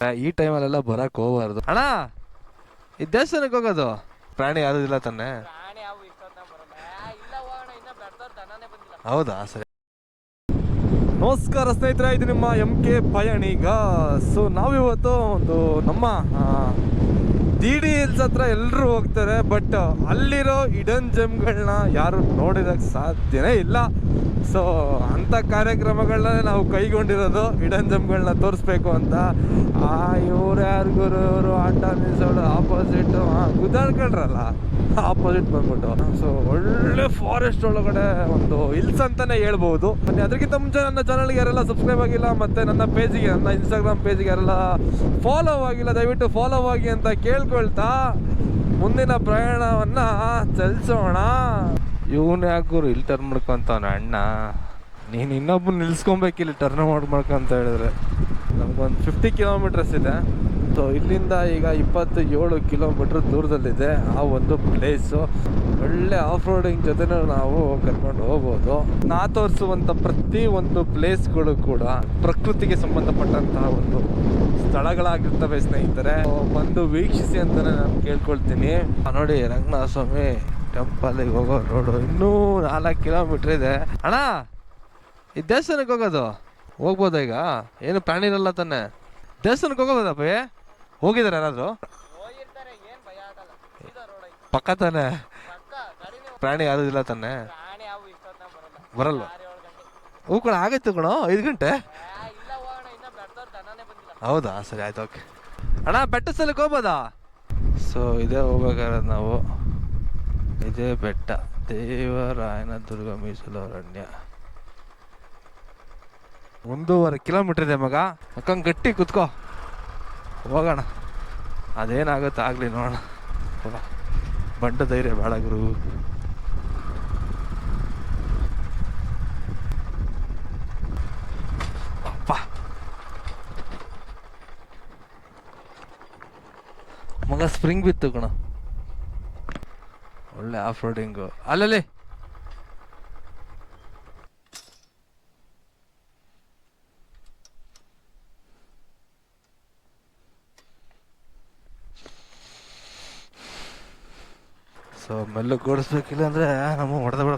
ಈ ಟೈಮಲ್ಲೆಲ್ಲ ಬರಕ್ ಹೋಗಬಾರ್ದು. ಅಣ್ಣ ಈ ದೇವಸ್ಥಾನಕ್ಕೆ ಹೋಗೋದು? ಪ್ರಾಣಿ ಯಾರು ಇಲ್ಲ ತಾನೆ? ಪ್ರಾಣಿ ಅವು ಇಷ್ಟೊತ್ತ ಬರಲ್ಲ ಇಲ್ಲ ಹೋಗೋಣ ಇನ್ನ ಬೆಡ್ದವ್ರ ದನನೇ ಬಂದಿಲ್ಲ. ಹೌದಾ? ಸರಿ. ನಮಸ್ಕಾರ ಸ್ನೇಹಿತರೆ ಇದು ನಿಮ್ಮ ಎಂ ಕೆ ಪಯಣಿಗ ಸೊ ನಾವಿವತ್ತು ಒಂದು ನಮ್ಮ ಡಿ ಡಿ ಹಿಲ್ಸ್ ಹತ್ರ ಎಲ್ಲರೂ ಹೋಗ್ತಾರೆ ಬಟ್ ಅಲ್ಲಿರೋ ಇಡನ್ ಜಮ್ಗಳನ್ನ ಯಾರು ನೋಡಿದಕ್ಕೆ ಸಾಧ್ಯನೇ ಇಲ್ಲ. ಸೊ ಅಂಥ ಕಾರ್ಯಕ್ರಮಗಳನ್ನ ನಾವು ಕೈಗೊಂಡಿರೋದು ಇಡನ್ ಜಮ್ಗಳನ್ನ ತೋರಿಸ್ಬೇಕು ಅಂತ. ಆ, ಇವ್ರು ಯಾರಿಗೂ ಇವರು ಆಟ ನಿಲ್ಸೋಳು ಆಪೋಸಿಟ್ ಗುದ್ದಾಡ್ಕೊಂಡ್ರಲ್ಲ ಆಪೋಸಿಟ್ ಬಂದ್ಬಿಟ್ಟು. ಸೊ ಒಳ್ಳೆ ಫಾರೆಸ್ಟ್ ಒಳಗಡೆ ಒಂದು ಹಿಲ್ಸ್ ಅಂತಾನೆ ಹೇಳ್ಬಹುದು ಅದಕ್ಕಿಂತ ಮುಂಚೆ ನನ್ನ ಚಾನಲ್ಗೆ ಯಾರೆಲ್ಲ ಸಬ್ಸ್ಕ್ರೈಬ್ ಆಗಿಲ್ಲ, ಮತ್ತೆ ನನ್ನ ಪೇಜಿಗೆ ನನ್ನ ಇನ್ಸ್ಟಾಗ್ರಾಮ್ ಪೇಜಿಗೆ ಯಾರೆಲ್ಲ ಫಾಲೋ ಆಗಿಲ್ಲ, ದಯವಿಟ್ಟು ಫಾಲೋ ಆಗಿ ಅಂತ ಕೇಳ್ಕೊಳ್ತಾ ಮುಂದಿನ ಪ್ರಯಾಣವನ್ನ ಚಲಿಸೋಣ. ಇವನು ಯಾಕೂರು ಇಲ್ಲಿ ಟರ್ನ್ ಮಾಡ್ಕೊಂತವನ ಅಣ್ಣ? ನೀನು ಇನ್ನೊಬ್ಬನ ನಿಲ್ಸ್ಕೊಬೇಕಿಲ್ಲಿ ಟರ್ನ್ ಮಾಡಿ ಮಾಡ್ಕೊಂತ ಹೇಳಿದ್ರೆ. ನಮ್ಗೊಂದು ಫಿಫ್ಟಿ ಕಿಲೋಮೀಟರ್ಸ್ ಇದೆ. ಸೊ ಇಲ್ಲಿಂದ ಈಗ ಇಪ್ಪತ್ತು ಏಳು ಕಿಲೋಮೀಟ್ರ್ ದೂರದಲ್ಲಿದೆ ಆ ಒಂದು ಪ್ಲೇಸು ಒಳ್ಳೆ ಆಫ್ ರೋಡಿಂಗ್ ಜೊತೆನೂ ನಾವು ಕರ್ಕೊಂಡು ಹೋಗ್ಬೋದು. ನಾ ತೋರಿಸುವಂಥ ಪ್ರತಿ ಒಂದು ಪ್ಲೇಸ್ಗಳು ಕೂಡ ಪ್ರಕೃತಿಗೆ ಸಂಬಂಧಪಟ್ಟಂತಹ ಒಂದು ಸ್ಥಳಗಳಾಗಿರ್ತವೆ ಸ್ನೇಹಿತರೆ. ಬಂದು ವೀಕ್ಷಿಸಿ ಅಂತಲೇ ನಾನು ಕೇಳ್ಕೊಳ್ತೀನಿ. ನೋಡಿ ರಂಗನಾಥ ಸ್ವಾಮಿ ಟೆಂಪಲ್ಲಿಗೆ ಹೋಗೋ ರೋಡು ಇನ್ನೂ ನಾಲ್ಕು ಕಿಲೋಮೀಟ್ರ್ ಇದೆ. ಅಣ್ಣ, ಈ ದೇವಸ್ಥಾನಕ್ಕೆ ಹೋಗೋದು? ಹೋಗ್ಬೋದಾ ಈಗ? ಏನು ಪ್ರಾಣಿ ಇರಲ್ಲ ತಾನೆ? ದೇವಸ್ಥಾನಕ್ಕೆ ಹೋಗೋದಪ್ಪ ಹೋಗಿದ್ದಾರೆ ಯಾರಾದ್ರು? ಹೋಗಿರ್ತಾರೆ ಏನ್ ಭಯ ಆಗಲ್ಲ. ಸೀದಾ ರೋಡ್ ಐತಿ. ಪಕ್ಕ ತಾನೆ? ಪ್ರಾಣಿ ಯಾರು ಇಲ್ಲ ತಾನೆ? ಬರಲ್ಲ ಬರಲ್ಲ. ಆರು ಏಳು ಗಂಟೆ ಹೂ ಕಣ ಆಗೈತೆ ಕಣೋ ಐದು ಗಂಟೆ? ಇಲ್ಲ ಹೋಗೋಣ ಇನ್ನ ಬೆಡ್ದವ್ರ ಬಂದಿಲ್ಲ. ಹೌದಾ? ಸರಿ ಆಯ್ತು ಓಕೆ. ಅಣ್ಣ ಬೆಟ್ಟ ಸಲಕ್ಕೆ ಹೋಗ್ಬೋದಾ? ಸೊ ಇದೇ ಹೋಗ್ಬೇಕಾದ್ರೆ ನಾವು. ಇದೇ ಬೆಟ್ಟ. ದೇವರಾಯನ ದುರ್ಗ ಮೀಸಲು ಅರಣ್ಯ. ಒಂದೂವರೆ ಕಿಲೋಮೀಟರ್ ಇದೆ ಮಗ. ಅಕ್ಕಂಗೆ ಗಟ್ಟಿ ಕುತ್ಕೋ. ಹೋಗೋಣ. ಅದೇನಾಗುತ್ತೆ ಆಗಲಿ ನೋಡೋಣ. ಬಂಡ ಧೈರ್ಯ ಬೇಡ ಗುರು. ಅಪ್ಪ ಮಗ ಸ್ಪ್ರಿಂಗ್ ಬಿತ್ತು ಕಣ. ಒಳ್ಳೆ ಆಫ್ ರೋಡಿಂಗು ಅಲ್ಲಲ್ಲಿ. ಸೊ, ಮೆಲ್ಲ ಓಡಿಸ್ಬೇಕಿಲ್ಲ ಅಂದರೆ ನಮ್ಮ ಹೊಡೆದ ಬಿಡ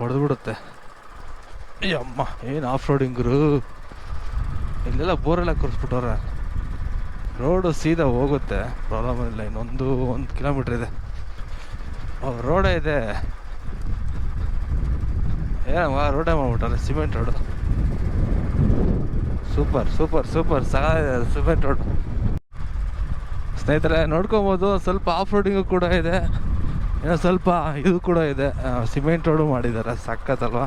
ಹೊಡೆದು ಬಿಡುತ್ತೆ. ಅಮ್ಮ ಏನು ಆಫ್ ರೋಡಿಂಗ್ರು ಇಲ್ಲೆಲ್ಲ ಬೋರೆಲ್ಲ ಕೂರಿಸ್ಬಿಟ್ಟವ್ರೆ. ರೋಡು ಸೀದಾ ಹೋಗುತ್ತೆ. ಪ್ರಾಬ್ಲಮ್ ಇಲ್ಲ, ಇನ್ನೊಂದು ಒಂದು ಕಿಲೋಮೀಟ್ರ್ ಇದೆ. ರೋಡೇ ಇದೆ. ಏನಮ್ಮ ರೋಡೇ ಮಾಡ್ಬಿಟ್ಟಾರೆ cement road super super super ಸಹ ಸಿಮೆಂಟ್ ರೋಡ್ ಸ್ನೇಹಿತರೆ, ನೋಡ್ಕೊಬೋದು, ಸ್ವಲ್ಪ ಆಫ್ ರೋಡಿಂಗು ಕೂಡ ಇದೆ. ಏನೋ ಸ್ವಲ್ಪ ಇದು ಕೂಡ ಇದೆ. ಸಿಮೆಂಟ್ ರೋಡು ಮಾಡಿದ್ದಾರೆ. ಸಕ್ಕತ್ತಲ್ವ?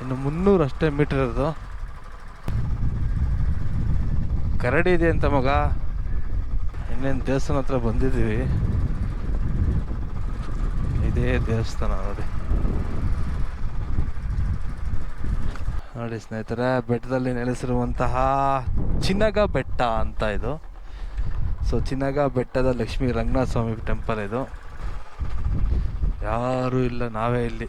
ಇನ್ನು ಮುನ್ನೂರು ಅಷ್ಟೇ ಮೀಟರ್ ಇರೋದು. ಕರಡಿ ಇದೆ ಅಂತ ಮಗ. ಇನ್ನೇನು ದೇವಸ್ಥಾನ ಹತ್ರ ಬಂದಿದ್ದೀವಿ. ಇದೇ ದೇವಸ್ಥಾನ ನೋಡಿ. ನೋಡಿ ಸ್ನೇಹಿತರೆ, ಬೆಟ್ಟದಲ್ಲಿ ನೆಲೆಸಿರುವಂತಹ ಚಿನ್ನಗ ಬೆಟ್ಟ ಅಂತ ಇದು. ಸೊ ಚಿನ್ನಗ ಬೆಟ್ಟದ ಲಕ್ಷ್ಮಿ ರಂಗನಾಥ ಸ್ವಾಮಿ ಟೆಂಪಲ್ ಇದು. ಯಾರೂ ಇಲ್ಲ, ನಾವೇ ಇಲ್ಲಿ.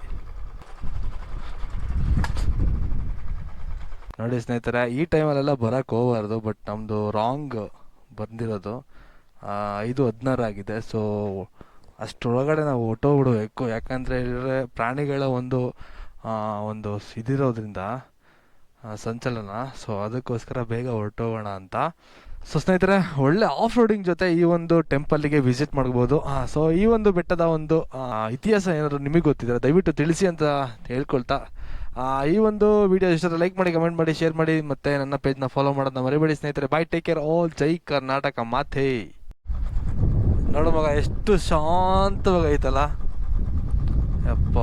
ನೋಡಿ ಸ್ನೇಹಿತರೆ, ಈ ಟೈಮಲ್ಲೆಲ್ಲ ಬರೋಕ್ಕೆ ಹೋಗಬಾರ್ದು, ಬಟ್ ನಮ್ಮದು ರಾಂಗ್ ಬಂದಿರೋದು. ಐದು ಹದಿನಾರು ಆಗಿದೆ, ಸೊ ಅಷ್ಟರೊಳಗಡೆ ನಾವು ಹೊಟ್ಟೋಗ್ಬಿಡ್ಬೇಕು ಯಾಕಂದರೆ ಹೇಳಿದ್ರೆ ಪ್ರಾಣಿಗಳ ಒಂದು ಒಂದು ಇದಿರೋದ್ರಿಂದ ಸಂಚಲನ. ಸೊ ಅದಕ್ಕೋಸ್ಕರ ಬೇಗ ಹೊರಟೋಗೋಣ ಅಂತ. ಸೊ ಸ್ನೇಹಿತರೆ, ಒಳ್ಳೆ ಆಫ್ ರೋಡಿಂಗ್ ಜೊತೆ ಈ ಒಂದು ಟೆಂಪಲ್ಗೆ ವಿಸಿಟ್ ಮಾಡ್ಬೋದು. ಸೊ ಈ ಒಂದು ಬೆಟ್ಟದ ಒಂದು ಇತಿಹಾಸ ಏನಾದರೂ ನಿಮಗೆ ಗೊತ್ತಿದ್ರೆ ದಯವಿಟ್ಟು ತಿಳಿಸಿ ಅಂತ ಹೇಳ್ಕೊಳ್ತಾ. ಈ ಒಂದು ವಿಡಿಯೋ ಇಷ್ಟ ಲೈಕ್ ಮಾಡಿ ಕಮೆಂಟ್ ಮಾಡಿ ಶೇರ್ ಮಾಡಿ, ಮತ್ತೆ ನನ್ನ ಪೇಜ್ನ ಫಾಲೋ ಮಾಡೋದನ್ನ ಮರಿಬೇಡಿ ಸ್ನೇಹಿತರೆ. ಬಾಯ್ ಟೇಕ್ ಕೇರ್ ಆಲ್ ಜೈ ಕರ್ನಾಟಕ ಮಾತೆ. ನೋಡು ಮಗ, ಎಷ್ಟು ಶಾಂತವಾಗಿ ಐತಲ್ಲ ಯಪ್ಪ.